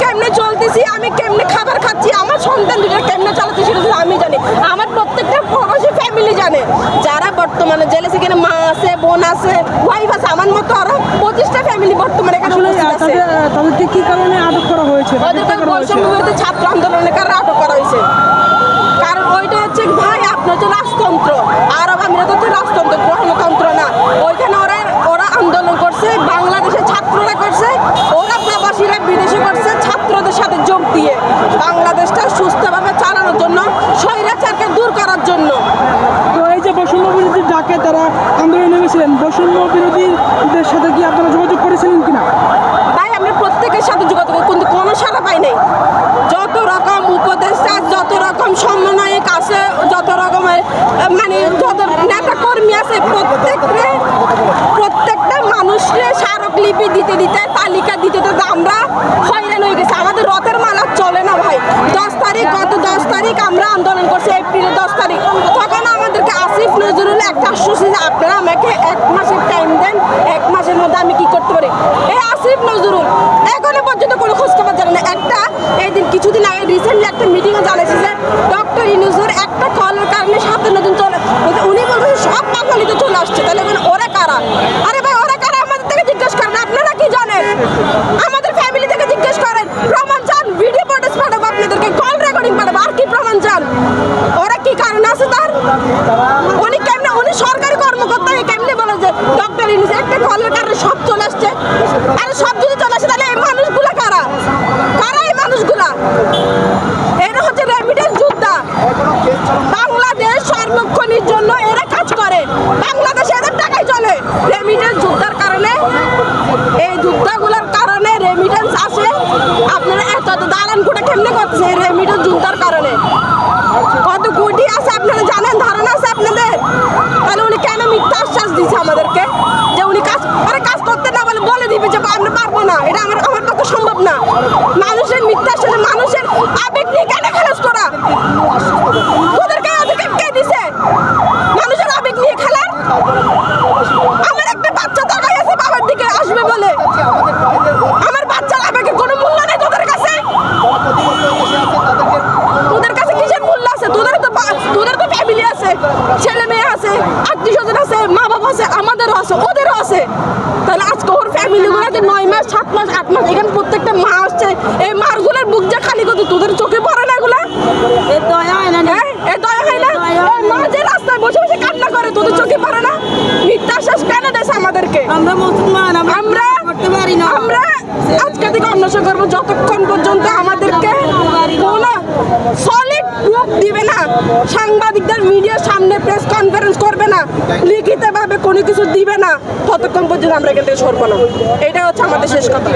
কেমনে চলতেছি আমি কেমনে খাবার খাচ্ছি আমার সন্তান দুটো কেমনে চালাচ্ছি সেটা শুধু আমি জানি। আমার প্রত্যেকটা প্রবাসী ফ্যামিলি জানে। যারা বর্তমানে জেলে সেখানে মা আছে বোন আছে ওয়াইফ আছে আমার মতো আরও পঁচিশটা ফ্যামিলি বর্তমানে এখানে আছে। তাদেরকে কি কারণে আটক করা হয়েছে? ছাত্র আন্দোলনের কারণে আটক করা হয়েছে কারণ ওইটা হচ্ছে ভাই আপনার হচ্ছে রাজতন্ত্র আরব আমিরাত হচ্ছে রাজতন্ত্র গণতন্ত্র না ওইখানে ওরা ওরা আন্দোলন করছে বাংলাদেশের ছাত্ররা করছে ওরা প্রবাসীরা বিদেশে করছে ছাত্রদের সাথে যোগ দিয়ে বাংলাদেশটা সুস্থভাবে চালানোর জন্য স্বৈরাচারকে দূর করার জন্য তো এই যে বৈষম্য বিরোধী ডাকে তারা নেমেছিলেন বৈষম্য বিরোধীদের সাথে কি আপনারা যোগাযোগ করেছিলেন কিনা? তাই আমরা প্রত্যেকের সাথে যোগাযোগ কিন্তু কোনো সারা পাই নাই। যত রকম উপদেষ্টা যত রকম সমন্বয়ক আছে, যত রকমের মানে যত নেতা কর্মী আছে, প্রত্যেকরে, প্রত্যেকটা মানুষকে স্মারকলিপি দিতে দিতে, তালিকা দিতে দিতে আমরা হয়রান হয়ে গেছি। আমাদের রথের মালা চলে না ভাই। দশ তারিখ, গত দশ তারিখ আমরা আন্দোলন করছি, এপ্রিলের দশ তারিখ তখন আমাদেরকে আসিফ নজরুল একটা আশ্বাস যে আপনারা আমাকে এক মাসের টাইম দেন এক মাসের মধ্যে আমি কি করতে পারি এই আসিফ নজরুল এখনও পর্যন্ত কোনো খোঁজ খবর জানে না একটা এই দিন কিছুদিন আগে রিসেন্টলি একটা মিটিংয়ে জানিয়েছে যে ডক্টর ইনুজুর একটা কলের কারণে সাতান্ন দিন চলে উনি বলছেন সব বাঙালি তো চলে আসছে। তাহলে ওরা কারা? আরে ভাই, ওরা কারা? আমাদের থেকে জিজ্ঞেস করেন। আপনারা কি জানেন? আমাদের ফ্যামিলি থেকে জিজ্ঞেস করেন। প্রমাণ চান। ভিডিও ফুটেজ পাঠাবো আপনাদেরকে। কল রেকর্ডিং পাঠাবো। আর কি প্রমাণ চান? ওরা কি কারণ আছে তার? উনি কেমনে উনি সরকারি কর্মকর্তা কেমনে বলে যে, ডক্টর ইউনুস একটা কলের কারণে সব চলে আসছে? আরে সব যদি চলে আসে তাহলে এই মানুষগুলা কারা কারা এই মানুষগুলা এরা হচ্ছে রেমিডেন্স যোদ্ধা বাংলাদেশ সংরক্ষণের জন্য এরা কাজ করে বাংলাদেশে এদের টাকাই চলে রেমিডেন্স যোদ্ধার কারণে, এই যুদ্ধগুলোর কারণে রেমিডেন্স আসে। আপনারা এত দালান কোটা কেমনে করছে রেমিডেন্স যুদ্ধের কারণে? কত কোটি আছে আপনারা জানেন? ধারণা আছে আপনাদের? তাহলে উনি কেন মিথ্যা আশ্বাস দিচ্ছে আমাদেরকে? যে উনি কাজ আরে কাজ করতে না বলে বলে দিবে যে আমরা পারব না। এটা আমার আমার পক্ষে সম্ভব না। মানুষের মিথ্যা আশ্বাসে মানুষের আবেগ নিয়ে কেন খেলাস করা? তোদেরকে ওদেরকে কে দিছে? মানুষের আবেগ নিয়ে খেলার আমার একটা বাচ্চা তাকাই আছে বাবার দিকে আসবে বলে আমার বাচ্চার আবেগে কোনো মূল্য নেই তোদের কাছে তোদের কাছে কিসের মূল্য আছে তোদের তো বা- তোদের তো ফ্যামিলি আছে ছেলে মেয়ে আছে আত্মীয় স্বজন আছে মা বাবা আছে আমাদেরও আছে ওদেরও আছে। তাহলে আজকে ওর ফ্যামিলি গুলো যে নয় মাস সাত মাস আট মাস এখানে প্রত্যেকটা মা আসছে এই মারগুলোর বুক যা খালি করতে তোদের চোখে পড়ে না এগুলা? হ্যাঁ এ দয়া হয় না? মা যে রাস্তায় বসে বসে কান্না করে তোদের চোখে পড়ে না? মিথ্যা শ্বাস কেন দেশ আমাদেরকে? আমরা মুসলমান আমরা আমরা করতে পারি না। আমরা আজকে থেকে অন্বেষণ করব যতক্ষণ পর্যন্ত আমাদেরকে কোন সলিড প্রুফ দিবে না সাংবাদিকদের মিডিয়ার সামনে প্রেস কনফারেন্স করবে না লিখিত ভাবে কোনো কিছু দিবে না, ততক্ষণ পর্যন্ত আমরা এখান থেকে সরবো না। এটা হচ্ছে আমাদের শেষ কথা।